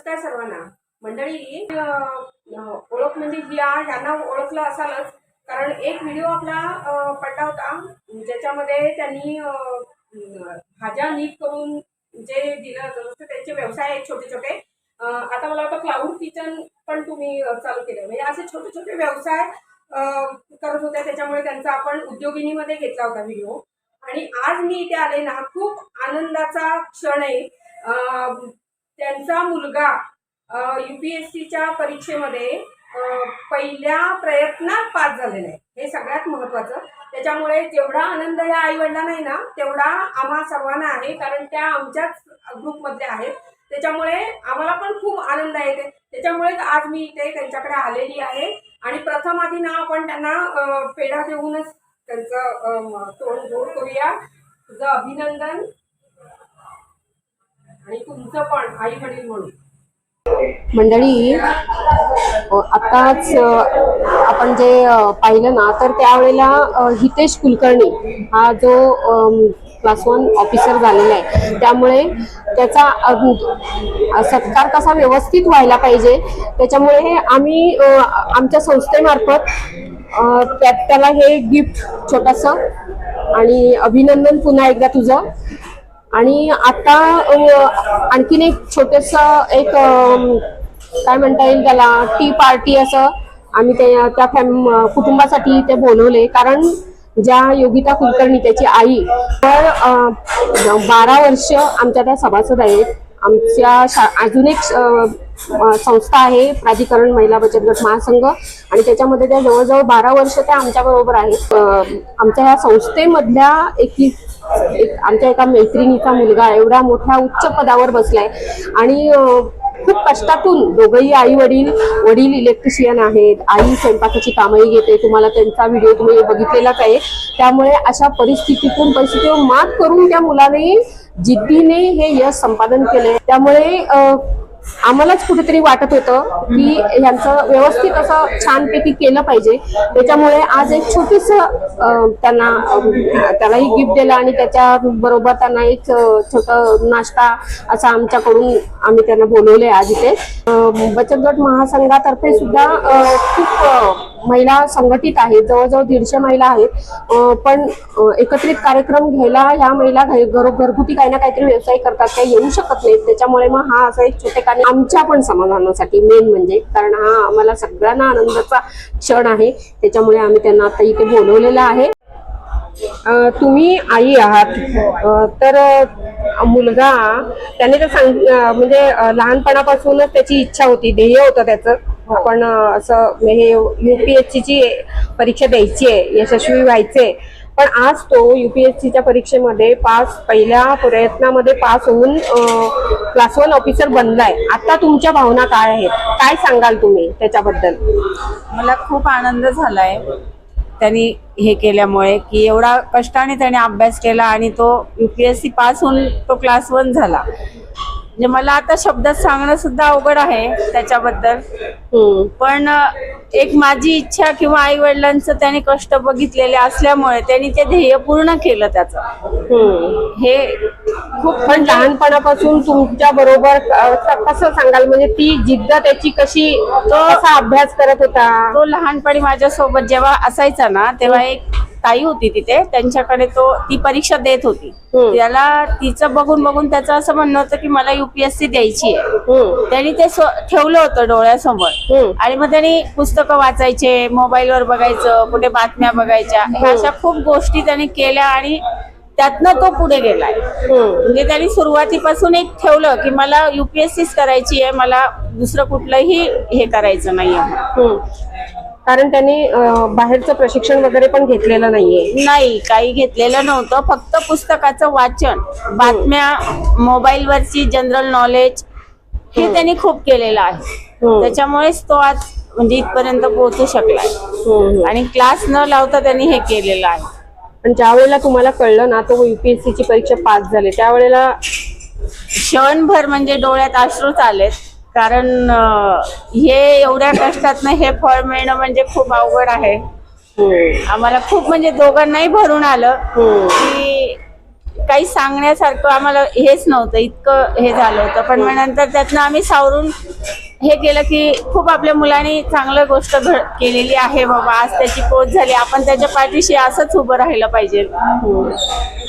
नमस्कार सर्वांना. मंडळी ओळख म्हणजे या ह्यांना ओळखलं असालच. कारण एक व्हिडिओ आपला पडला होता. ज्याच्यामध्ये त्यांनी भाज्या नीट करून जे दिलं होतं त्यांचे व्यवसाय आहेत छोटे छोटे आता मला वाटतं क्लाउड किचन पण तुम्ही चालू केलं म्हणजे असे छोटे छोटे व्यवसाय करत होते. त्याच्यामुळे त्यांचा आपण उद्योगिनीमध्ये घेतला होता व्हिडिओ आणि आज मी इथे आले ना खूप आनंदाचा क्षण आहे. त्यांचा मुलगा यू पी एस सीच्या परीक्षेमध्ये पहिल्या प्रयत्नात पास झालेला आहे. हे सगळ्यात महत्त्वाचं. त्याच्यामुळे जेवढा आनंद या आईवडिलांना आहे ना तेवढा आम्हा सर्वांना आहे कारण त्या आमच्याच ग्रुपमधल्या आहेत. त्याच्यामुळे आम्हाला पण खूप आनंद आहे ते. त्याच्यामुळे आज मी इथे त्यांच्याकडे आलेली आहे. आणि प्रथम आधी ना आपण त्यांना पेढा देऊनच त्यांचं तोंड जोड करूया. तुझं अभिनंदन. आणि तुमचं पण आई वडील म्हणून. मंडळी आत्ताच आपण जे पाहिलं ना तर त्यावेळेला हितेश कुलकर्णी हा जो क्लास वन ऑफिसर झालेला आहे त्यामुळे त्याचा सत्कार कसा व्यवस्थित व्हायला पाहिजे त्याच्यामुळे आम्ही आमच्या संस्थेमार्फत त्याला हे गिफ्ट छोटंसं आणि अभिनंदन पुन्हा एकदा तुझं आणि आता आणखीन एक छोटस एक काय म्हणता येईल त्याला टी पार्टी असं आम्ही त्या त्या फॅम कुटुंबासाठी ते बोलवले कारण ज्या योगिता कुलकर्णी त्याची आई तर बारा वर्ष आमच्या त्या सभासद आहेत. आमच्या शा अजून एक संस्था आहे प्राधिकरण महिला बचत गट महासंघ. आणि त्याच्यामध्ये त्या जवळजवळ बारा वर्ष त्या आमच्या बरोबर आहेत. आमच्या ह्या संस्थेमधल्या एक एक आमच्या एका मैत्रिणीचा मुलगा एवढ्या मोठ्या उच्च पदावर बसलाय. आणि खूप कष्टातून दोघंही आई वडील वडील इलेक्ट्रिशियन आहेत. आई स्वयंपाकाची कामही घेते. तुम्हाला त्यांचा व्हिडिओ तुम्ही बघितलेलाच आहे. त्यामुळे अशा परिस्थितीतून परिस्थितीवर मात करून त्या मुलाने जिद्दीने हे यश संपादन केले त्यामुळे आम्हालाच कुठेतरी वाटत होतं की यांचं व्यवस्थित असं छानपैकी केलं पाहिजे. त्याच्यामुळे आज एक छोटीस त्यांना त्यालाही गिफ्ट दिलं आणि त्याच्या बरोबर त्यांना एक अं, छोटं नाश्ता असा आमच्याकडून आम्ही त्यांना बोलवले आज इथे. बचत गट महासंघातर्फे सुद्धा खूप महिला संघटित आहेत जवळजवळ दीडशे महिला आहेत. पण एकत्रित कार्यक्रम घ्यायला ह्या महिला घरगुती काही ना काहीतरी व्यवसाय करतात काही येऊ शकत नाहीत. त्याच्यामुळे मग हा असा एक छोटे छोटेखानी आमच्या पण समाधानासाठी मेन म्हणजे कारण हा आम्हाला सगळ्यांना आनंदाचा क्षण आहे. त्याच्यामुळे आम्ही त्यांना आता इथे बोलवलेलं आहे. तुम्ही आई आहात. तर मुलगा त्याने तर सांग म्हणजे लहानपणापासूनच त्याची इच्छा होती ध्येय होतं त्याचं. आपण अं, असं हे युपीएससी ची परीक्षा द्यायची आहे यशस्वी व्हायचे पण आज तो युपीएससीच्या परीक्षेमध्ये पास पहिल्या प्रयत्नामध्ये पास होऊन क्लास वन ऑफिसर बनलाय. आता तुमच्या भावना काय आहेत? काय सांगाल तुम्ही त्याच्याबद्दल? मला खूप आनंद झालाय त्यांनी हे केल्यामुळे की एवढा कष्टाने त्याने अभ्यास केला आणि तो युपीएससी पास होऊन तो क्लास वन झाला. म्हणजे मला आता शब्दात सांगणं सुद्धा अवघड आहे त्याच्याबद्दल. पण एक माझी इच्छा किंवा आई वडिलांचं त्याने कष्ट बघितलेले असल्यामुळे त्यांनी ते ध्येय पूर्ण केलं त्याचं. हे खूप पण लहानपणापासून तुमच्या बरोबर कसं सांगाल? म्हणजे ती जिद्द त्याची कशी तो कसा अभ्यास करत होता? तो लहानपणी माझ्यासोबत जेव्हा असायचा ना तेव्हा एक ताई होती तिथे त्यांच्याकडे तो ती परीक्षा देत होती. त्याला तिचं बघून बघून त्याचं असं म्हणणं होतं की मला युपीएससी द्यायची आहे. त्यांनी ते ठेवलं होतं डोळ्यासमोर. आणि मग त्यांनी पुस्तकं वाचायचे मोबाईलवर बघायचं कुठे बातम्या बघायच्या अशा खूप गोष्टी त्यांनी केल्या आणि त्यातनं तो पुढे गेलाय. म्हणजे त्यांनी सुरुवातीपासून एक ठेवलं की मला युपीएससीच करायची आहे मला दुसरं कुठलंही हे करायचं नाहीये हम्म. कारण त्यांनी बाहेरचं प्रशिक्षण वगैरे पण घेतलेलं नाहीये. नाही काही घेतलेलं नव्हतं. फक्त पुस्तकाचं वाचन. बातम्या मोबाईलवरची जनरल नॉलेज हे त्यांनी खूप केलेलं आहे. त्याच्यामुळेच तो आज म्हणजे इथपर्यंत पोहोचू शकलाय. आणि क्लास न लावता त्यांनी हे केलेलं आहे. पण ज्या वेळेला तुम्हाला कळलं ना तो युपीएससी ची परीक्षा पास झाली त्यावेळेला क्षणभर म्हणजे डोळ्यात अश्रूच आलेत. कारण हे एवढ्या कष्टातनं हे फळ मिळणं म्हणजे खूप अवघड आहे. आम्हाला खूप म्हणजे दोघांनाही भरून आलं. की काही सांगण्यासारखं आम्हाला हेच नव्हतं इतकं हे झालं होतं पण मग नंतर त्यातनं आम्ही सावरून हे केलं की खूप आपल्या मुलांनी चांगलं गोष्ट घड केलेली आहे बाबा आज त्याची पोच झाली आपण त्याच्या पाठीशी असंच उभं राहिलं पाहिजे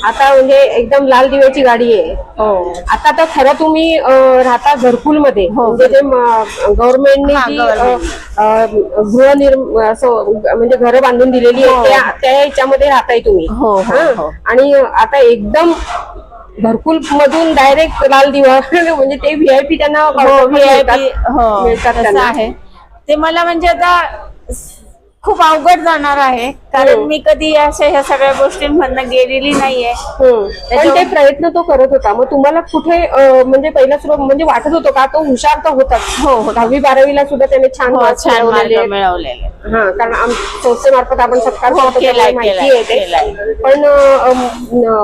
आता म्हणजे एकदम लाल दिव्याची गाडी आहे हो आता तर खरं तुम्ही अं, राहता घरकुलमध्ये हो. म्हणजे जे गव्हर्नमेंटने हा, जी government. अं, अं, गृहनिर्म असं म्हणजे घरं बांधून दिलेली हो. आहे त्या त्या याच्यामध्ये राहताय तुम्ही हो, हो, हा? हो. आणि आता एकदम घरकुल मधून डायरेक्ट लाल दिवा म्हणजे ते व्हीआयपी त्यांना हो मिळतात- VIP हो. आहे ते मला म्हणजे आता खूप अवघड जाणार आहे कारण हो. मी कधी अशा ह्या सगळ्या गोष्टींमधनं गेलेली नाहीये हम्म. पण ते प्रयत्न तो करत होता मग तुम्हाला कुठे म्हणजे पहिला सुरू म्हणजे वाटत होतं का तो हुशार तर होता हो, हो. दहावी बारावीला सुद्धा त्याने छान हो छान मिळवलेले हा कारण संस्थेमार्फत आपण सत्कार हो, माहिती. पण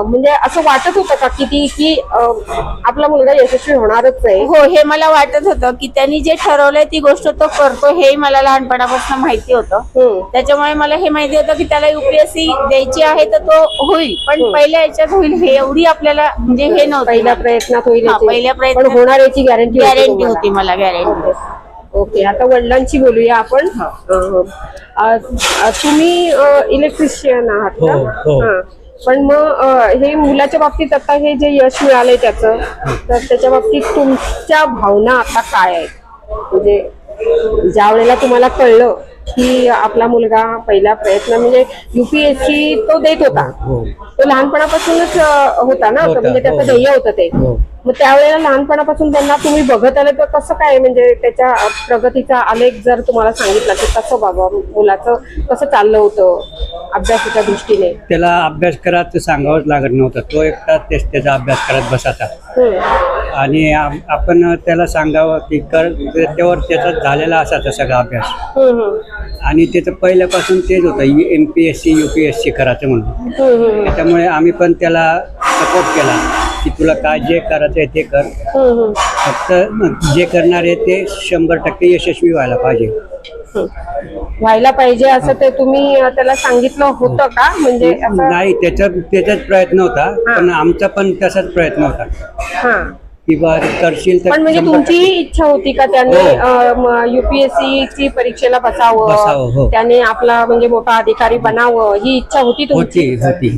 म्हणजे असं वाटत होतं का किती की आपला मुलगा यशस्वी होणारच आहे हो हे मला वाटत होतं की त्यांनी जे ठरवलंय ती गोष्ट तो करतो हेही मला लहानपणापासून माहिती होतं. त्याच्यामुळे मला हे माहिती होतं की त्याला युपीएससी द्यायची आहे तर तो होईल. पण हम्म. पहिल्या याच्यात होईल हे एवढी आपल्याला म्हणजे हे नव्हतं पहिल्या प्रयत्नात होईल हा. पहिल्या पण प्रयत्नात- होणार याची गॅरंटी गॅरंटी होती मला गॅरंटी ओके. आता वडिलांची बोलूया आपण. अं, अं, तुम्ही इलेक्ट्रिशियन आहात का हो, हो. हा. पण मग अं, हे मुलाच्या बाबतीत आता हे जे यश मिळालंय त्याचं तर त्याच्या बाबतीत तुमच्या भावना आता काय आहेत? म्हणजे ज्या वेळेला तुम्हाला कळलं की आपला मुलगा पहिला प्रयत्न म्हणजे युपीएससी तो देत होता हो तो लहानपणापासूनच होता ना म्हणजे त्याचं हो. ध्येय होतं ते हो. मग त्यावेळेला लहानपणापासून त्यांना तुम्ही बघत आले तर कसं काय म्हणजे त्याच्या प्रगतीचा आलेख जर तुम्हाला सांगितला की कसं बाबा मुलाचं कसं चाललं होतं अभ्यासाच्या दृष्टीने त्याला अभ्यास करायचं सांगावंच लागत नव्हतं तो एकटा तेच त्याचा अभ्यास करत बसायचा. आणि आपण त्याला सांगावं की कर त्यावर त्याचा झालेला असायचा सगळा अभ्यास. आणि त्याचं पहिल्यापासून तेच होतं M P S C U P S C करायचं म्हणून. त्याच्यामुळे आम्ही पण त्याला सपोर्ट केला की तुला काय जे करायचं आहे ते कर. फक्त जे करणार आहे ते शंभर टक्के यशस्वी व्हायला पाहिजे. व्हायला पाहिजे असं ते तुम्ही त्याला सांगितलं होतं का? म्हणजे नाही त्याच्यात त्याचाच प्रयत्न होता पण आमचा पण तसाच प्रयत्न होता. हा की बा करशील तर पण म्हणजे शंभर तुमची. इच्छा होती का त्याने हो. युपीएससी ची परीक्षेला बसावं, बसावं हो. त्याने आपला म्हणजे मोठा अधिकारी बनावं ही इच्छा होती तुमची होती होती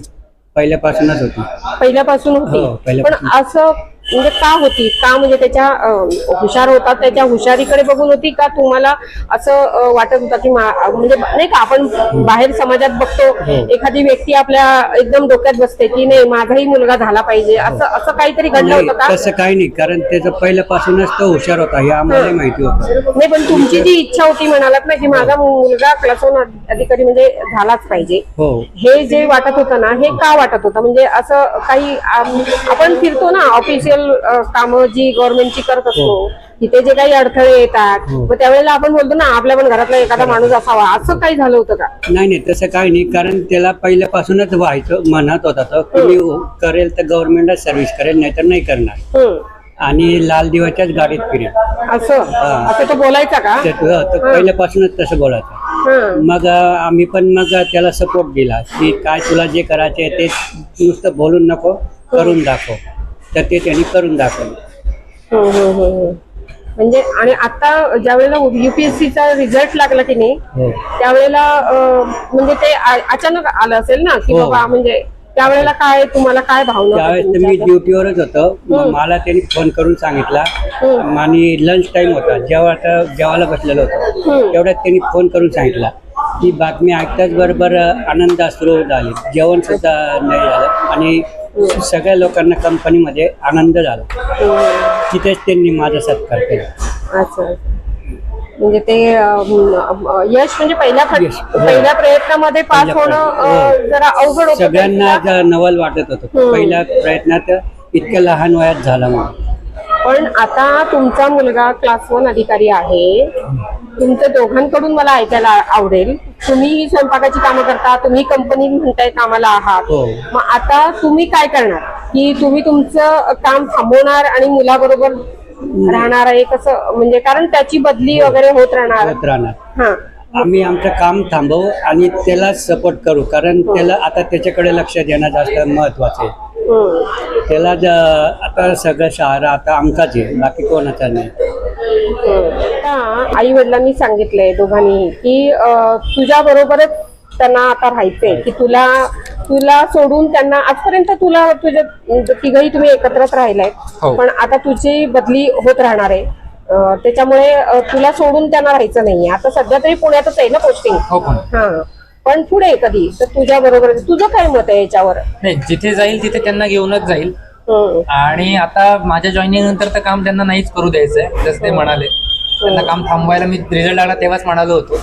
पहिल्यापासूनच होती पहिल्यापासून हो, होती पण पहिल्यापासून. असं म्हणजे का होती? का म्हणजे त्याच्या हुशार होता? त्याच्या हुशारीकडे बघून होती का तुम्हाला असं वाटत होतं की म्हणजे नाही का आपण बाहेर समाजात बघतो. एखादी व्यक्ती आपल्या एकदम डोक्यात बसते की नाही माझाही मुलगा झाला पाहिजे. असं असं काहीतरी घडलं नाही होतं का? तसं काही नाही कारण त्याचं पहिल्यापासूनच तो हुशार होता हे आम्हाला माहिती होतं. नाही पण तुमची जी इच्छा होती म्हणालात ना की माझा मुलगा क्लास वन अधिकारी म्हणजे झालाच पाहिजे. हो. हे जे वाटत होतं ना हे का वाटत होतं? म्हणजे असं काही आपण फिरतो ना ऑफिशियल काम जी गव्हर्नमेंटची करत असतो तिथे जे काही अडथळे येतात हो. मग त्यावेळेला आपण बोलतो ना आपल्या पण घरातला एखादा माणूस असावा. असं काही झालं होतं का? नाही नाही तसं काही नाही कारण त्याला पहिल्यापासूनच व्हायचं म्हणत होता तो की मी करेल तर गव्हर्नमेंटच सर्व्हिस करेल नाही तर नाही करणार. आणि लाल दिवाच्याच गाडीत फिरेल. असं? हा. असं तो बोलायचा का? पहिल्यापासूनच तसं बोलायचं. हा. मग आम्ही पण मग त्याला सपोर्ट दिला की काय तुला जे करायचे ते नुसतं बोलून नको करून दाखव. तर ते त्यांनी करून दाखवलं. हम्म, हम्म, हम्म. म्हणजे आणि आता ज्या वेळेला युपीएससीचा रिझल्ट लागला की नाही हो. त्यावेळेला म्हणजे ते अचानक आलं असेल ना की हो. बाबा म्हणजे त्यावेळेला काय तुम्हाला काय भावना त्यावेळेस मी? ड्युटीवरच होतो. मला त्यांनी फोन करून सांगितला. आणि लंच टाइम होता. जेव्हा आता जेवायला बसलेलो होतो. तेवढ्यात त्यांनी फोन करून सांगितला. ही बातमी ऐकताच बरोबर आनंद सुरू झाले. जेवण सुद्धा नाही झालं. आणि सगळ्या लोकांना कंपनीमध्ये आनंद झाला. तिथेच त्यांनी माझा सत्कार केला. अच्छा म्हणजे ते यश म्हणजे पहिल्या यश, हो. पहिल्या प्रयत्नामध्ये पास पहिल्या होणं प्रयत्न- अं, जरा अवघड होतं सगळ्यांना. ज- नवल वाटत होतं. पहिल्या प्रयत्नात इतक्या लहान वयात झाला म्हणून. पण आता तुमचा मुलगा क्लास वन अधिकारी आहे. तुमचं दोघांकडून मला ऐकायला आवडेल. तुम्ही स्वयंपाकाची कामं करता तुम्ही कंपनी म्हणताय कामाला आहात. हो. मग आता तुम्ही काय करणार? की तुम्ही तुमचं काम थांबवणार आणि मुलाबरोबर राहणार आहे कसं? म्हणजे कारण त्याची बदली वगैरे होत राहणार. होत राहणार. हा. आम्ही आमचं काम थांबवू आणि त्याला सपोर्ट करू. कारण त्याला आता त्याच्याकडे लक्ष देणं जास्त महत्वाचं आहे. त्याला ज- आता सगळं सहारा आता आमचाच आहे बाकी कोणाचा नाही. आता आई वडिलांनी सांगितलंय दोघांनी की तुझ्या बरोबरच त्यांना आता राहायचंय की तुला तुला सोडून त्यांना आजपर्यंत तुला तुझ्या तिघही तुम्ही एकत्रच राहिलाय हो. पण आता तुझी बदली होत राहणार आहे. अं, त्याच्यामुळे अं, तुला सोडून त्यांना राहायचं नाहीये. आता सध्या तरी पुण्यातच आहे ना पोस्टिंग हो पण हा. पण पुढे कधी? तर तुझ्या बरोबर तुझं काय मत आहे याच्यावर? नाही जिथे जाईल तिथे त्यांना घेऊनच जाईल. आणि आता माझ्या जॉईनिंग नंतर तर काम त्यांना नाहीच करू द्यायचंय जसं ते म्हणाले. त्यांना काम थांबवायला मी रिझल्ट लागला तेव्हाच म्हणालो होतो.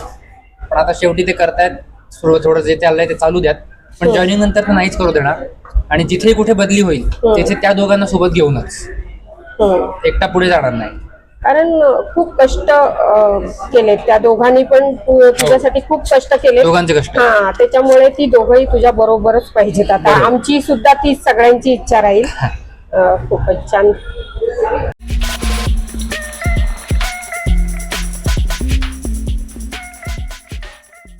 पण आता शेवटी ते करतायत. थोडं थोडं जे चाललंय ते चालू द्यात. पण जॉईनिंग नंतर तर नाहीच करू देणार. आणि जिथे कुठे बदली होईल तिथे त्या दोघांना सोबत घेऊनच. एकटा पुढे जाणार नाही. कारण खूप कष्ट अं, केलेत. त्या दोघांनी पण तू- तुझ्यासाठी खूप कष्ट केले हा त्याच्यामुळे ती दोघंही तुझ्या बरोबरच पाहिजेत आता. आमची सुद्धा ती सगळ्यांची इच्छा राहील. खूपच छान.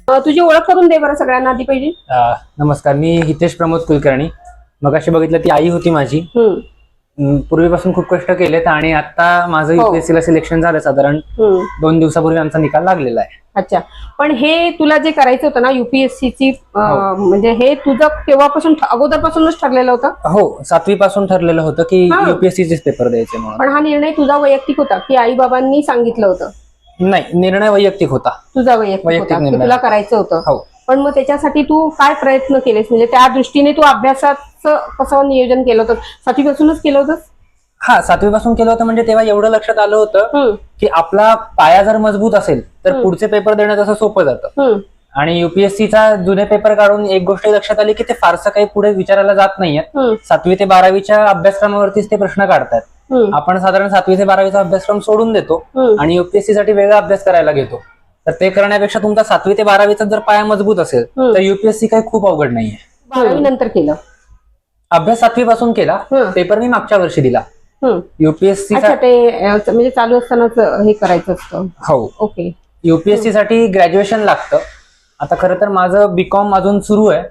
तुझी ओळख करून दे बरं सगळ्यांना आधी पहिली. अं, नमस्कार. मी हितेश प्रमोद कुलकर्णी. मग अशी बघितलं ती आई होती माझी. पूर्वीपासून खूप कष्ट केलेत आणि आता माझं हो. युपीएससी ला सिलेक्शन झालं साधारण हम्म. दोन दिवसापूर्वी आमचा निकाल लागलेला आहे. अच्छा. पण हे तुला जे करायचं होतं ना युपीएससी ची अं, म्हणजे हे तुझं केव्हापासून ठ- अगोदरपासूनच ठरलेलं होतं? हो सातवी पासून ठरलेलं होतं की हा. युपीएससी चेच पेपर द्यायचे म्हणून. पण हा निर्णय तुझा वैयक्तिक होता की आई बाबांनी सांगितलं होतं? नाही निर्णय वैयक्तिक होता. तुझा वैयक्तिक वैयक्तिक होता की निर्णय. तुला करायचं होतं? हो. पण मग त्याच्यासाठी तू काय प्रयत्न केलेस? म्हणजे त्या दृष्टीने तू अभ्यासाचं कसं नियोजन केलं होतं? सातवीपासूनच केलं होतं हा सातवी पासून केलं होतं म्हणजे तेव्हा एवढं लक्षात आलं होतं की आपला पाया जर मजबूत असेल तर पुढचे पेपर देणं तसं सोपं जातं. आणि युपीएससीचा जुने पेपर काढून एक गोष्ट लक्षात आली की ते फारसं काही पुढे विचारायला जात नाहीयेत. हम्म, सातवी ते बारावीच्या अभ्यासक्रमावरतीच ते प्रश्न काढतात. आपण साधारण सातवी ते बारावीचा अभ्यासक्रम सोडून देतो. आणि युपीएससी साठी वेगळा अभ्यास करायला घेतो. तर ते करण्यापेक्षा तुमचा सातवी ते बारावीचा जर पाया मजबूत असेल. तर युपीएससी काही खूप अवघड नाहीये. बारावी नंतर केलं. अभ्यास सातवी पासून केला. पेपर मी मागच्या वर्षी दिला. अं, म्हणजे चालू असतानाच हे करायचं असतं. हो. ओके. युपीएससी साठी ग्रॅज्युएशन लागतं. आता खरं तर माझं बीकॉम अजून सुरू आहे.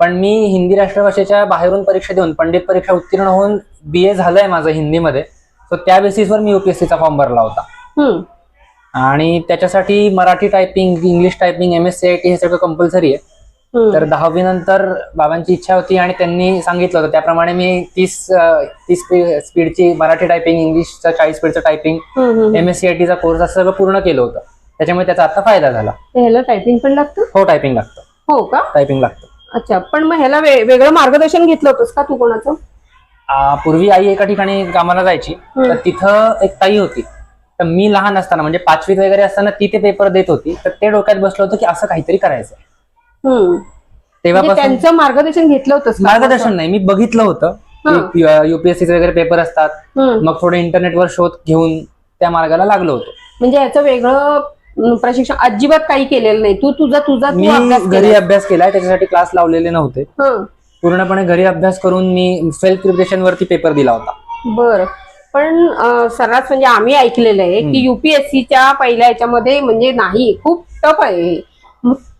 पण मी हिंदी राष्ट्रभाषेच्या बाहेरून परीक्षा देऊन पंडित परीक्षा उत्तीर्ण होऊन बी ए झालंय माझं हिंदीमध्ये. सो त्या बेसिसवर मी युपीएससीचा फॉर्म भरला होता. आणि त्याच्यासाठी Marathi typing English typing M S C I T हे सगळं कंपल्सरी आहे. तर दहावी नंतर बाबांची इच्छा होती आणि त्यांनी सांगितलं होतं. त्याप्रमाणे मी तीस तीस स्पी- स्पीडची मराठी टायपिंग इंग्लिशचं चाळीस स्पीडचं typing. M S C I टीचा कोर्स असं सगळं पूर्ण केलं होतं. त्याच्यामुळे त्याचा आता फायदा झाला. ह्याला टायपिंग पण लागतं? हो टायपिंग लागतं. हो का? टायपिंग लागतं. अच्छा पण मग ह्याला वेगळं मार्गदर्शन घेतलं होतंस का तू कोणाचं? पूर्वी आई एका ठिकाणी कामाला जायची. तर तिथं एक ताई होती. तर मी लहान असताना म्हणजे पाचवीत वगैरे असताना ती ते पेपर देत होती. तर ते डोक्यात बसलं होतं की असं काहीतरी करायचं हम्म. म्हणजे तेव्हापासून त्यांचं मार्गदर्शन घेतलं होतंस का? मार्गदर्शन नाही मी बघितलं होतं. युपीएससी वगैरे पेपर असतात. मग थोडे इंटरनेटवर शोध घेऊन त्या मार्गाला लागलो होतो. म्हणजे याचं वेगळं अं, प्रशिक्षण अजिबात काही केलेलं नाही. तू तुझा तुझा तू मी अभ्यास घरी केला अभ्यास केलाय त्याच्यासाठी क्लास लावलेले नव्हते. पूर्णपणे घरी अभ्यास करून मी सेल्फ प्रिपरेशन वरती पेपर दिला होता. बर. पण सर्रास म्हणजे आम्ही ऐकलेलं आहे की युपीएससीच्या पहिल्या याच्यामध्ये म्हणजे नाही खूप टफ आहे.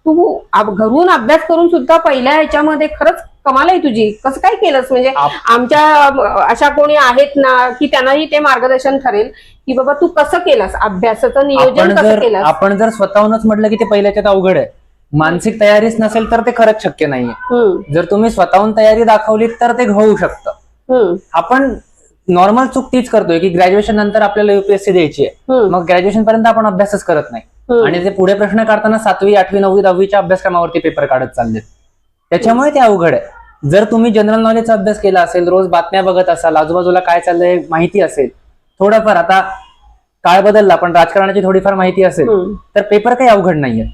तू अब- घरून अभ्यास करून सुद्धा पहिल्या ह्याच्यामध्ये खरंच कमाल आहे तुझी. कसं काय केलंस? म्हणजे आमच्या अशा कोणी आहेत ना की त्यांनाही ते मार्गदर्शन ठरेल की बाबा तू कसं केलंस? अभ्यासाचं नियोजन कसं केलंस? आपण जर स्वतःहूनच म्हटलं की ते पहिल्याच्यात अवघड आहे. मानसिक तयारीच नसेल तर ते खरंच शक्य नाहीये. जर तुम्ही स्वतःहून तयारी दाखवली तर ते होऊ शकतं. आपण नॉर्मल चूक तीच करतोय की ग्रॅज्युएशन नंतर आपल्याला युपीएससी द्यायची आहे. मग ग्रॅज्युएशन पर्यंत आपण अभ्यासच करत नाही. आणि ते पुढे प्रश्न काढताना सातवी आठवी नववी दहावीच्या अभ्यासक्रमावरती पेपर काढत चाललेत. त्याच्यामुळे ते अवघड आहे. जर तुम्ही जनरल नॉलेजचा अभ्यास केला असेल रोज बातम्या बघत असाल आजूबाजूला काय चाललंय माहिती असेल थोडंफार आता काळ बदलला पण राजकारणाची थोडीफार माहिती असेल तर पेपर काही अवघड नाहीयेत.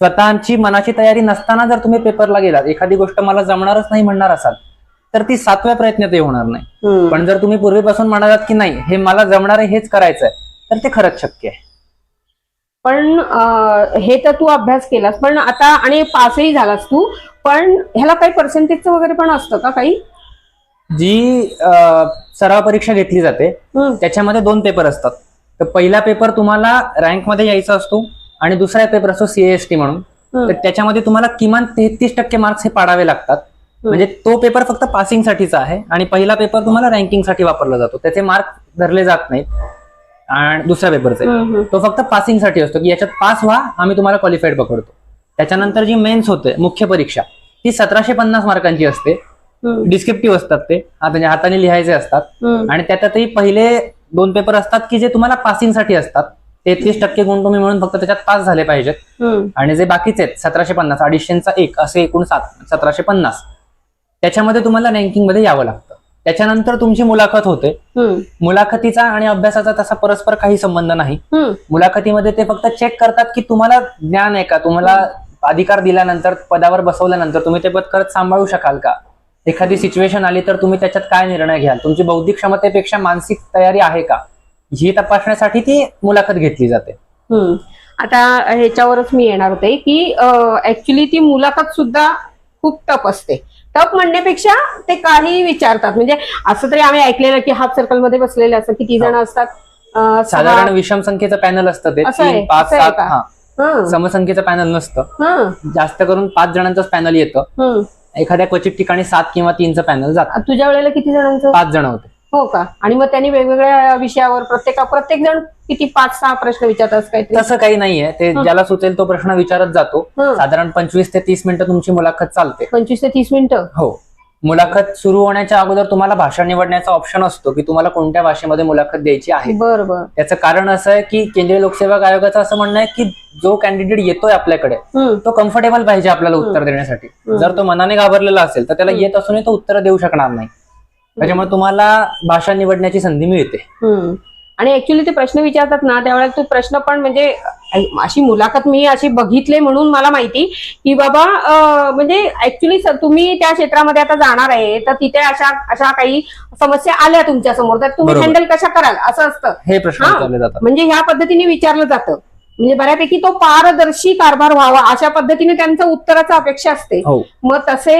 स्वतःची मनाची तयारी नसताना जर तुम्ही पेपरला गेलात एखादी गोष्ट मला जमणारच नाही म्हणणार असाल तर ती सातव्या प्रयत्नात होणार नाही. पण जर तुम्ही पूर्वीपासून म्हणालात की नाही हे मला जमणार आहे हेच करायचंय तर ते खरंच शक्य आहे. पण हे तर तू अभ्यास केलास पण आता आणि पासही झालास तू पण ह्याला काही पर्सेंटेजचं वगैरे पण असतं का काही? जी सराव परीक्षा घेतली जाते त्याच्यामध्ये दोन पेपर असतात. तर पहिला पेपर तुम्हाला रँकमध्ये यायचा असतो आणि दुसरा पेपर असतो सीएसटी म्हणून. तर त्याच्यामध्ये तुम्हाला किमान तेहतीस टक्के मार्क्स हे पाडावे लागतात. म्हणजे तो पेपर फक्त पासिंगसाठीचा आहे आणि पहिला पेपर तुम्हाला रँकिंगसाठी वापरला जातो. त्याचे मार्क धरले जात नाहीत. आणि दुसऱ्या पेपरचे. तो फक्त पासिंगसाठी असतो की याच्यात पास व्हा आम्ही तुम्हाला क्वालिफाईड पकडतो. त्याच्यानंतर जी मेन्स होते मुख्य परीक्षा ती सतराशे पन्नास मार्कांची असते. डिस्क्रिप्टिव्ह असतात ते. म्हणजे हाताने लिहायचे असतात. आणि त्याच्यातही पहिले दोन पेपर असतात की जे तुम्हाला पासिंगसाठी असतात. तेहतीस टक्के गुण तुम्ही म्हणून फक्त त्याच्यात पास झाले पाहिजेत. आणि जे बाकीचे आहेत सतराशे पन्नास अडीचशेचा एक असे एकूण सात सतराशे पन्नास. त्याच्यामध्ये तुम्हाला रँकिंगमध्ये यावं लागतं. त्याच्यानंतर तुमची मुलाखत होते. मुलाखतीचा आणि अभ्यासाचा तसा परस्पर काही संबंध नाही. मुलाखतीमध्ये ते फक्त चेक करतात की तुम्हाला ज्ञान आहे का? तुम्हाला अधिकार दिल्यानंतर पदावर बसवल्यानंतर तुम्ही ते पद खरंच सांभाळू शकाल का? एखादी सिच्युएशन आली तर तुम्ही त्याच्यात काय निर्णय घ्याल? तुमची बौद्धिक क्षमतेपेक्षा मानसिक तयारी आहे का? ही तपासण्यासाठी ती मुलाखत घेतली जाते. आता ह्याच्यावरच मी येणार होते की ऍक्च्युली ती मुलाखत सुद्धा खूप टफ असते. टफ म्हणण्यापेक्षा ते काही विचारतात. म्हणजे असं तरी आम्ही ऐकलेलं की हाफ सर्कलमध्ये बसलेले असं किती जण असतात. अं, सहा- साधारण विषम संख्येचं पॅनल असतं ते असं आहे? तीन पाच असं आहे सात का? हा. हं, समसंख्येचं पॅनल नसतं. हं, जास्त करून पाच जणांचंच पॅनल येतं. हं. एखाद्या क्वचित ठिकाणी सात किंवा तीनचं पॅनल जातं. तुझ्या वेळेला किती जणांचं? पाच जण होते. हो का? आणि मग त्यांनी वेगवेगळ्या विषयावर प्रत्येक प्रत्येक जण किती पाच सहा प्रश्न विचारतात काहीतरी? तसं काही नाहीये. ते ज्याला सुचेल तो प्रश्न विचारत जातो. साधारण पंचवीस ते तीस मिनिटं तुमची मुलाखत चालते. पंचवीस ते तीस मिनिटं? हो. मुलाखत सुरू होण्याच्या अगोदर तुम्हाला भाषा निवडण्याचा ऑप्शन असतो की तुम्हाला कोणत्या भाषेमध्ये मुलाखत द्यायची आहे. बर बर. त्याचं कारण असं आहे की केंद्रीय लोकसेवा आयोगाचं असं म्हणणं आहे की जो कॅन्डिडेट येतोय आपल्याकडे तो कम्फर्टेबल पाहिजे आपल्याला उत्तर देण्यासाठी. जर तो मनाने घाबरलेला असेल तर त्याला येत असूनही तो उत्तर देऊ शकणार नाही. त्याच्यामुळे तुम्हाला भाषा निवडण्याची संधी मिळते. आणि ऍक्च्युली ते प्रश्न विचारतात ना त्यावेळेला तो प्रश्न पण म्हणजे अशी मुलाखत मी अशी बघितले म्हणून मला माहिती की बाबा म्हणजे ऍक्च्युली तुम्ही त्या क्षेत्रामध्ये आता जाणार आहे तर तिथे अशा अशा काही समस्या आल्या तुमच्यासमोर तर तुम्ही. हँडल कशा कराल? असं असतं. हे प्रश्न म्हणजे ह्या पद्धतीने विचारलं जातं. म्हणजे बऱ्यापैकी तो पारदर्शी कारभार व्हावा अशा पद्धतीने त्यांचं उत्तराचा अपेक्षा असते. हो. मग तसे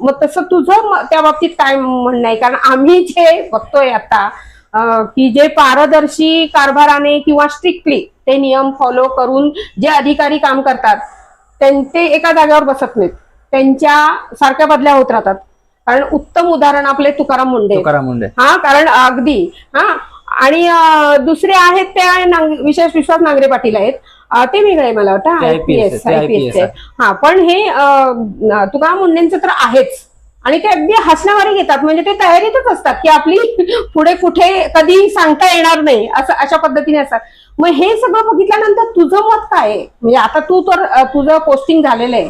मग तसं तुझं त्या बाबतीत काय म्हणणं आहे? कारण आम्ही जे बघतोय आता की जे पारदर्शी कारभाराने किंवा स्ट्रिक्टली ते नियम फॉलो करून जे अधिकारी काम करतात त्यां- ते एका जागेवर बसत नाहीत. त्यांच्या सारख्या बदल्या होत राहतात. कारण उत्तम उदाहरण आपले तुकाराम मुंडे. तुकाराम मुंडे. हा कारण अगदी हा आणि दुसरे आहेत त्या विशेष विश्वास नांगरे पाटील आहेत. ते वेगळे मला वाटतं. IPS आहे. हा पण हे तुकाराम मुंडेंचं तर आहेच. आणि ते अगदी हसण्यावारे घेतात. म्हणजे ते तयारीतच असतात की आपली पुढे कुठे कधी सांगता येणार नाही असं अशा पद्धतीने असतात. मग हे सगळं बघितल्यानंतर तुझं मत काय म्हणजे आता तू तर तुझं पोस्टिंग झालेलं आहे.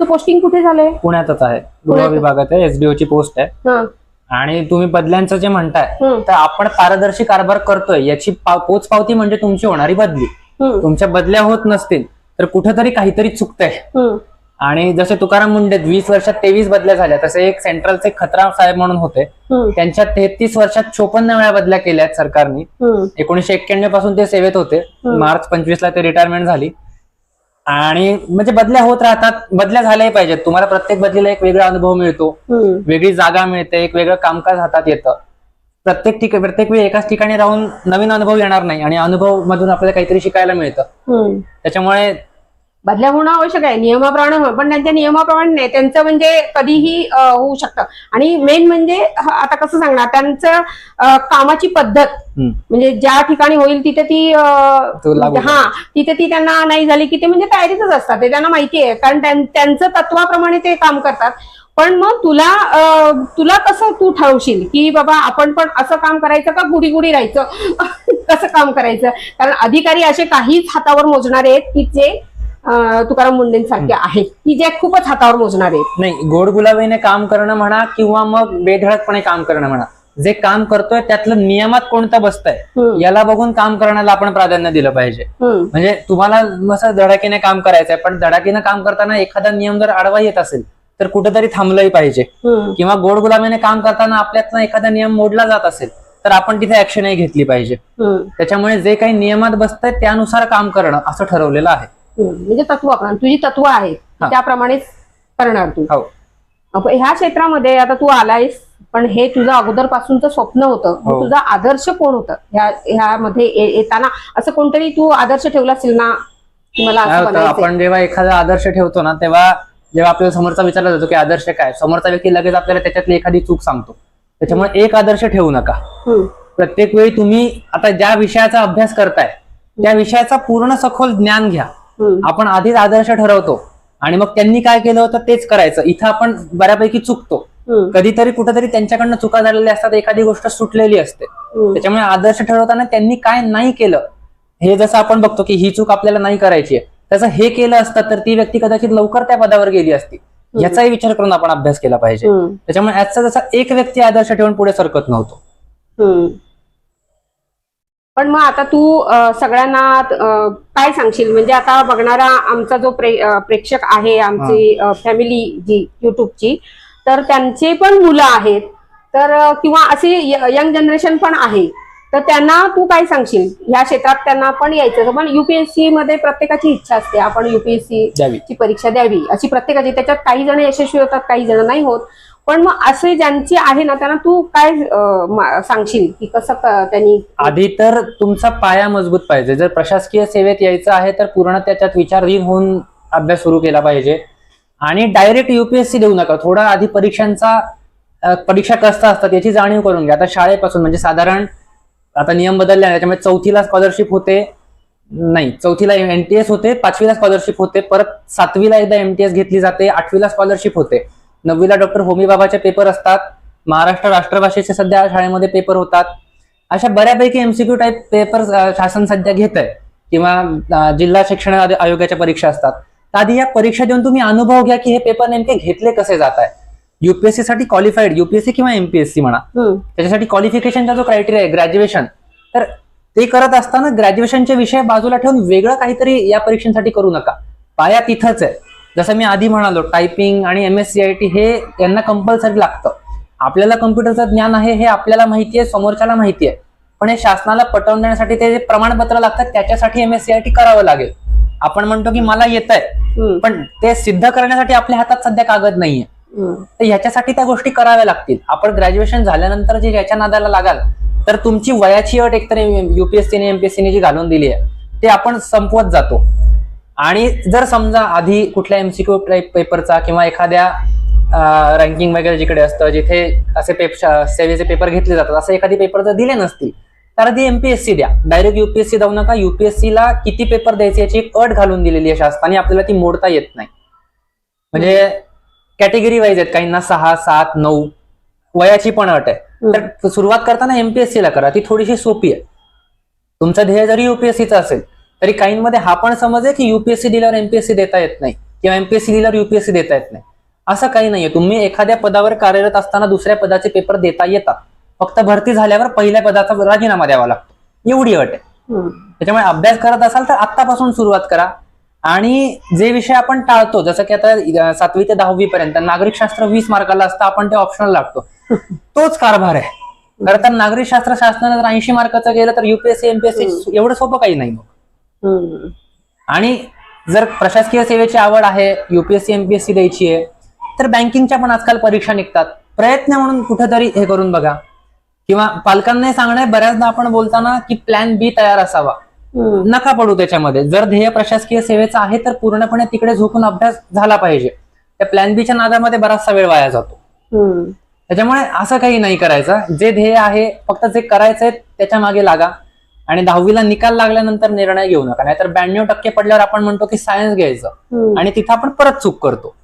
तू पोस्टिंग कुठे झालंय? पुण्यातच आहे. विभागात आहे. एसडीओ ची पोस्ट आहे. आणि तुम्ही बदल्यांचं जे म्हणताय. तर आपण पारदर्शी कारभार करतोय याची पोचपावती म्हणजे तुमची होणारी बदली. तुमच्या बदल्या होत नसतील तर कुठेतरी काहीतरी चुकतंय. आणि जसे तुकाराम मुंडे वीस वर्षात तेवीस बदल्या झाल्या तसे एक सेंट्रलचे खतराम साहेब म्हणून होते. त्यांच्या तेहतीस वर्षात चोपन्न वेळा बदल्या केल्या सरकारने. एकोणीशे एक्क्याण्णवपासून ते सेवेत होते. मार्च पंचवीस ला ते रिटायरमेंट झाली. आणि म्हणजे बदल्या होत राहतात बदल्या झाल्याही पाहिजेत तुम्हाला प्रत्येक बदलीला एक वेगळा अनुभव मिळतो. वेगळी जागा मिळते एक वेगळं कामकाज हातात येतं प्रत्येक ठिकाणी प्रत्येक वेळी एकाच ठिकाणी राहून नवीन अनुभव येणार नाही आणि अनुभव मधून आपल्याला काहीतरी शिकायला मिळतं. त्याच्यामुळे बदल्या होणं आवश्यक आहे नियमाप्रमाणे पण त्यांच्या नियमाप्रमाणे नाही. त्यांचं म्हणजे कधीही होऊ शकतं. आणि मेन म्हणजे आता कसं सांगणार? त्यांचं कामाची पद्धत. म्हणजे ज्या ठिकाणी होईल तिथे ती अं, हा तिथे ती त्यांना नाही झाली की ते म्हणजे तयारीतच असतात. ते त्यांना माहिती आहे. कारण त्यां- त्यांचं तत्वाप्रमाणे ते काम करतात. पण मग तुला तुला कसं तू ठरवशील की बाबा आपण पण असं काम करायचं का गुडी गुडी राहायचं? कसं काम करायचं? कारण अधिकारी असे काहीच हातावर मोजणारे आहेत की जे तुकाराम मुंडेंसारखे आहेत की जे खूपच हातावर मोजणारे. आहेत नाही गोड गुलाबीने काम करणं म्हणा किंवा मग बेधडकपणे काम करणं म्हणा जे काम करतोय त्यातलं नियमात कोणतं बसतंय. याला बघून काम करण्याला आपण प्राधान्य दिलं पाहिजे. म्हणजे तुम्हाला असं धडाकीने काम करायचंय पण धडाकीने काम करताना एखादा नियम जर आडवा येत असेल तर कुठेतरी थांबलंही पाहिजे. किंवा गोड गुलाबीने काम करताना आपल्यातनं एखादा नियम मोडला जात असेल तर आपण तिथे ऍक्शनही घेतली पाहिजे. त्याच्यामुळे जे काही नियमात बसतंय त्यानुसार काम करणं असं ठरवलेलं आहे. म्हणजे तत्व तुझी तत्व आहेत हा. त्याप्रमाणेच करणार तू हो अप- ह्या क्षेत्रामध्ये आता तू आलायस पण हे तुझं अगोदर पासूनच स्वप्न होतं मग हो. तुझा आदर्श कोण होतं ह्या ह्यामध्ये ये- येताना असं कोणतरी तू आदर्श ठेवला असेल ना की मला काय असं होतं बनायचंय आपण जेव्हा एखादा आदर्श ठेवतो ना तेव्हा जेव्हा आपल्याला समोरचा विचारला जातो की आदर्श काय समोरचा व्यक्ती लगेच आपल्याला त्याच्यातली एखादी चूक सांगतो त्याच्यामुळे एक आदर्श ठेवू नका हम्म. प्रत्येक वेळी तुम्ही आता ज्या विषयाचा अभ्यास करताय त्या विषयाचा पूर्ण सखोल ज्ञान घ्या. आपण आधीच आदर्श ठरवतो. आणि मग त्यांनी काय केलं होतं तेच करायचं. इथं आपण बऱ्यापैकी चुकतो. कधीतरी कुठेतरी त्यांच्याकडनं चुका झालेल्या असतात एखादी गोष्ट सुटलेली असते. त्याच्यामुळे आदर्श ठरवताना त्यांनी काय नाही केलं हे जसं आपण बघतो की ही चूक आपल्याला नाही करायची आहे तसं हे केलं असतं तर ती व्यक्ती कदाचित लवकर त्या पदावर गेली असती. याचाही विचार करून आपण अभ्यास केला पाहिजे. त्याच्यामुळे आजचा जसा एक व्यक्ती आदर्श ठेवून पुढे सरकत नव्हतो. पण मग आता तू सगळ्यांना काय सांगशील? म्हणजे आता बघणारा आमचा जो प्रे प्रेक्षक आहे आमची फॅमिली जी युट्यूबची तर त्यांचे पण मुलं आहेत. तर किंवा अशी यंग जनरेशन पण आहे. तर त्यांना तू काय सांगशील? ह्या क्षेत्रात त्यांना पण यायचं पण युपीएससी मध्ये प्रत्येकाची इच्छा असते. आपण युपीएससी ची परीक्षा द्यावी. अशी प्रत्येकाची. त्याच्यात काही जण यशस्वी होतात काही जण नाही होत. पण मग असे ज्यांची आहे ना त्यांना तू काय अं, मा- सांगशील की कसं क- त्यांनी आधी तर तुमचा पाया मजबूत पाहिजे. जर प्रशासकीय सेवेत यायचं आहे तर पूर्ण त्याच्यात विचारधीन होऊन अभ्यास सुरू केला पाहिजे. आणि डायरेक्ट युपीएससी देऊ नका. थोडा आधी परीक्षांचा अ, परीक्षा कसं असतात याची जाणीव करून घ्या. आता शाळेपासून म्हणजे साधारण आता नियम बदलले आहे त्याच्यामुळे चौथीला स्कॉलरशिप होते. नाही चौथीला एमटीएस होते पाचवीला स्कॉलरशिप होते परत सातवीला एकदा एमटीएस घेतली जाते आठवीला स्कॉलरशिप होते. नववीला डॉक्टर होमी बाबाचे पेपर असतात. महाराष्ट्र राष्ट्रभाषेचे सध्या शाळेमध्ये पेपर होतात. अशा बऱ्यापैकी एमसीक्यू टाईप पेपर शासन सध्या घेत आहे किंवा जिल्हा शिक्षण आयोगाच्या परीक्षा असतात. आधी या परीक्षा देऊन तुम्ही अनुभव घ्या की हे पेपर नेमके घेतले कसे जात आहे युपीएससी साठी क्वालिफाईड युपीएससी किंवा एमपीएससी म्हणा. त्याच्यासाठी क्वालिफिकेशनचा जो क्रायटेरिया आहे ग्रॅज्युएशन तर ते करत असताना ग्रॅज्युएशनचे विषय बाजूला ठेवून वेगळं काहीतरी या परीक्षेसाठी करू नका. पाया तिथंच आहे. जसं मी आधी म्हणालो टायपिंग आणि M S C I T हे यांना कंपल्सरी लागतं. आपल्याला कम्प्युटरचं ज्ञान आहे हे आपल्याला माहिती आहे समोरच्याला माहिती आहे. पण हे शासनाला पटवण्यासाठी ते जे प्रमाणपत्र लागतात त्याच्यासाठी M S C I T करावं लागेल. आपण म्हणतो की मला येत आहे पण ते सिद्ध करण्यासाठी आपल्या हातात सध्या कागद नाहीये. तर ह्याच्यासाठी त्या गोष्टी कराव्या लागतील. आपण ग्रॅज्युएशन झाल्यानंतर जे याच्या नादाला लागाल तर तुमची वयाची अट एकतर युपीएससीने एमपीएससीने जी घालून दिली आहे ते आपण संपवत जातो. आणि जर समजा आधी कुठल्या एमसीक्यू टाईप पेपरचा किंवा एखाद्या रँकिंग वगैरे जिकडे असतं जिथे असे पेपर सेवेचे पेपर घेतले जातात असे एखादी पेपर जर दिले नसतील तर आधी एमपीएससी द्या. डायरेक्ट युपीएससी जाऊ नका. युपीएससीला किती पेपर द्यायचे याची एक अट घालून दिलेली आहे शासनाने आपल्याला ती मोडता येत नाही. म्हणजे कॅटेगरी वाईज आहेत काहींना सहा सात नऊ वयाची पण अट आहे. तर सुरुवात करताना एमपीएससी ला करा. ती थोडीशी सोपी आहे. तुमचं ध्येय जरी युपीएससीचं असेल तरी काहींमध्ये हा पण समज आहे की युपीएससी दिल्यावर एमपीएससी देता येत नाही. किंवा एमपीएससी दिल्यावर युपीएससी देता येत नाही. असं काही नाहीये. तुम्ही एखाद्या पदावर कार्यरत असताना दुसऱ्या पदाचे पेपर देता येतात. फक्त भरती झाल्यावर पहिल्या पदाचा राजीनामा द्यावा लागतो. एवढी अट आहे. त्याच्यामुळे अभ्यास करत असाल तर आत्तापासून सुरुवात करा. आणि जे विषय आपण टाळतो जसं की आता सातवी ते दहावी पर्यंत नागरिकशास्त्र वीस मार्काला असतं आपण ते ऑप्शनल लागतो. तोच कारभार आहे. खरं तर नागरिकशास्त्र शासनाने जर ऐंशी मार्काचं गेलं तर युपीएससी एमपीएससी एवढं सोपं काही नाही मग. आणि जर प्रशासकीय सेवेची आवड आहे युपीएससी एमपीएससी द्यायची आहे तर बँकिंगच्या पण आजकाल परीक्षा निघतात. प्रयत्न म्हणून कुठेतरी हे करून बघा. किंवा पालकांना सांगणं बऱ्याचदा आपण बोलताना की प्लॅन बी तयार असावा. नका पडू त्याच्यामध्ये. जर ध्येय प्रशासकीय सेवेचं आहे तर पूर्णपणे तिकडे झोकून अभ्यास झाला पाहिजे. त्या प्लॅन बीच्या नादामध्ये बराचसा वेळ वाया जातो. त्याच्यामुळे असं काही नाही करायचं. जे ध्येय आहे फक्त जे करायचंय त्याच्यामागे लागा. आणि दहावीला निकाल लागल्यानंतर निर्णय घेऊ नका. नाहीतर ब्याण्णव टक्के पडल्यावर आपण म्हणतो की सायन्स घ्यायचं. आणि तिथं आपण परत चूक करतो.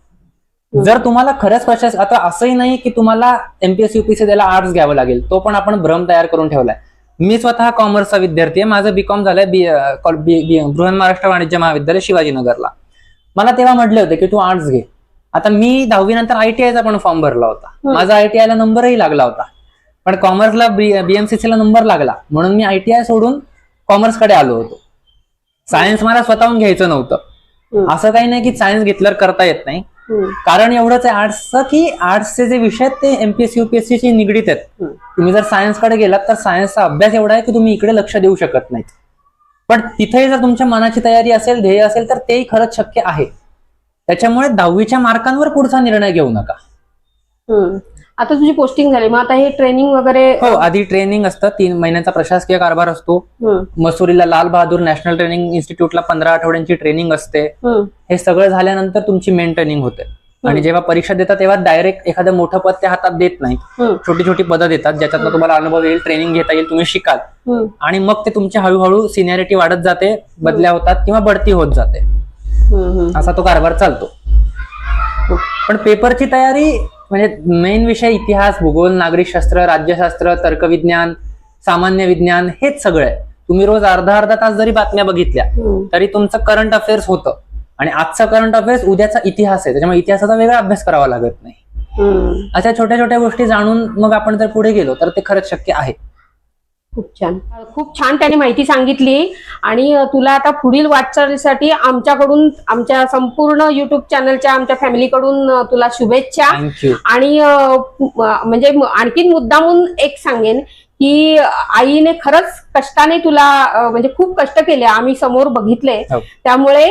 जर तुम्हाला खरंच प्रशास आता असंही नाही की तुम्हाला एमपीएस युपीएससी द्यायला आर्ट्स घ्यावं लागेल तो पण आपण भ्रम तयार करून ठेवलाय. मी स्वतः कॉमर्सचा विद्यार्थी आहे. माझं बीकॉम झालंय बृहन महाराष्ट्र वाणिज्य महाविद्यालय शिवाजीनगरला. मला तेव्हा म्हटले होते की तू आर्ट्स घे. आता मी दहावी नंतर आयटीआयचा पण फॉर्म भरला होता. माझा आयटीआय ला नंबरही लागला होता. पण कॉमर्सला बीएमसीसी ला नंबर लागला. म्हणून मी आयटीआय सोडून कॉमर्सकडे आलो होतो. सायन्स मला स्वतःहून घ्यायचं नव्हतं. असं काही नाही की सायन्स घेतल्यावर करता येत नाही. कारण एवढंच आहे आर्ट्सचं की आर्ट्सचे जे विषय आहेत ते एमपीएससी युपीएससी ची निगडीत आहेत. तुम्ही जर सायन्सकडे गेलात तर सायन्सचा अभ्यास एवढा आहे की तुम्ही इकडे लक्ष देऊ शकत नाहीत. पण तिथेही जर तुमच्या मनाची तयारी असेल ध्येय असेल तर तेही खरंच शक्य आहे. त्याच्यामुळे दहावीच्या मार्कांवर पुढचा निर्णय घेऊ नका. आता तुझी पोस्टिंग झाली. मग आता हे ट्रेनिंग वगैरे हो आधी ट्रेनिंग असतं. तीन महिन्यांचा प्रशासकीय कारभार असतो. मसुरीला लाल बहादूर नॅशनल ट्रेनिंग इन्स्टिट्यूटला पंधरा आठवड्यांची ट्रेनिंग असते. हे. सगळं झाल्यानंतर तुमची मेन ट्रेनिंग होते. आणि जेव्हा परीक्षा देतात तेव्हा डायरेक्ट एखादं मोठं पद त्या हातात देत नाही. छोटी छोटी पदं देतात ज्याच्यातनं तुम्हाला अनुभव येईल ट्रेनिंग घेता येईल तुम्ही शिकाल. आणि मग ते तुमची हळूहळू सिनियरिटी वाढत जाते बदल्या होतात किंवा बढती होत जाते. असा तो कारभार चालतो. पण पेपरची तयारी म्हणजे मेन विषय इतिहास भूगोल नागरिकशास्त्र राज्यशास्त्र तर्कविज्ञान सामान्य विज्ञान हेच सगळं आहे तुम्ही रोज अर्धा अर्धा तास जरी बातम्या बघितल्या. तरी तुमचं करंट अफेअर्स होतं आणि आजचा करंट अफेअर्स उद्याचा इतिहास आहे त्याच्यामुळे इतिहासाचा वेगळा अभ्यास करावा लागत नाही. अशा छोट्या छोट्या गोष्टी जाणून मग आपण जर पुढे गेलो तर ते खरंच शक्य आहे खूप छान. खूप छान त्याने माहिती सांगितली. आणि तुला आता पुढील वाटचालीसाठी आमच्याकडून आमच्या संपूर्ण युट्यूब चॅनलच्या आमच्या फॅमिलीकडून तुला शुभेच्छा. आणि म्हणजे आणखीन मुद्दामून एक सांगेन की आईने खरंच कष्टाने तुला म्हणजे खूप कष्ट केले. आम्ही समोर बघितले. हो. त्यामुळे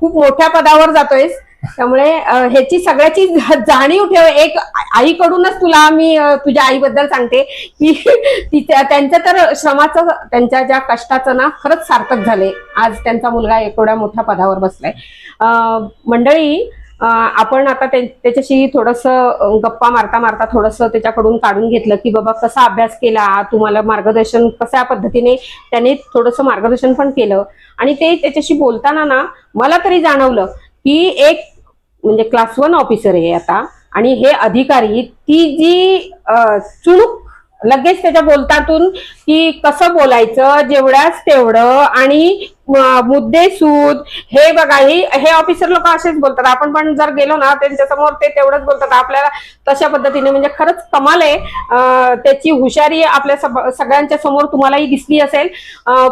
खूप मोठ्या पदावर जातोयस. त्यामुळे ह्याची सगळ्याची जाणीव ठेव. एक आईकडूनच तुला मी तुझ्या आईबद्दल सांगते की तिच्या त्यांच्या तर श्रमाचं त्यांच्या ज्या कष्टाचं ना खरंच सार्थक झाले. आज त्यांचा मुलगा एवढ्या मोठ्या पदावर बसलाय. मंडळी आपण आता त्याच्याशी थोडस गप्पा मारता मारता थोडस त्याच्याकडून काढून घेतलं की बाबा कसा अभ्यास केला तुम्हाला मार्गदर्शन कशा पद्धतीने त्याने थोडस मार्गदर्शन पण केलं. आणि ते त्याच्याशी बोलताना ना मला तरी जाणवलं की एक म्हणजे क्लास वन ऑफिसर आहे आता. आणि हे अधिकारी ती जी चुणूक लगेच त्याच्या बोलतातून की कसं बोलायचं जेवढ्याच तेवढं आणि मुद्दे सूद हे बघा हे हे ऑफिसर लोक असेच बोलतात. आपण पण जर गेलो ना त्यांच्यासमोर ते तेवढंच बोलतात. आपल्याला तशा पद्धतीने म्हणजे खरंच कमाल आहे. त्याची हुशारी आपल्या सगळ्यांच्या समोर तुम्हालाही दिसली असेल.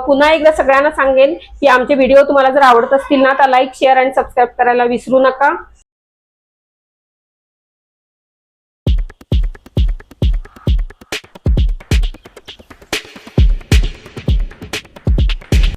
पुन्हा एकदा सगळ्यांना सांगेन की आमचे व्हिडिओ तुम्हाला जर आवडत असतील ना तर लाईक शेअर आणि सबस्क्राईब करायला विसरू नका.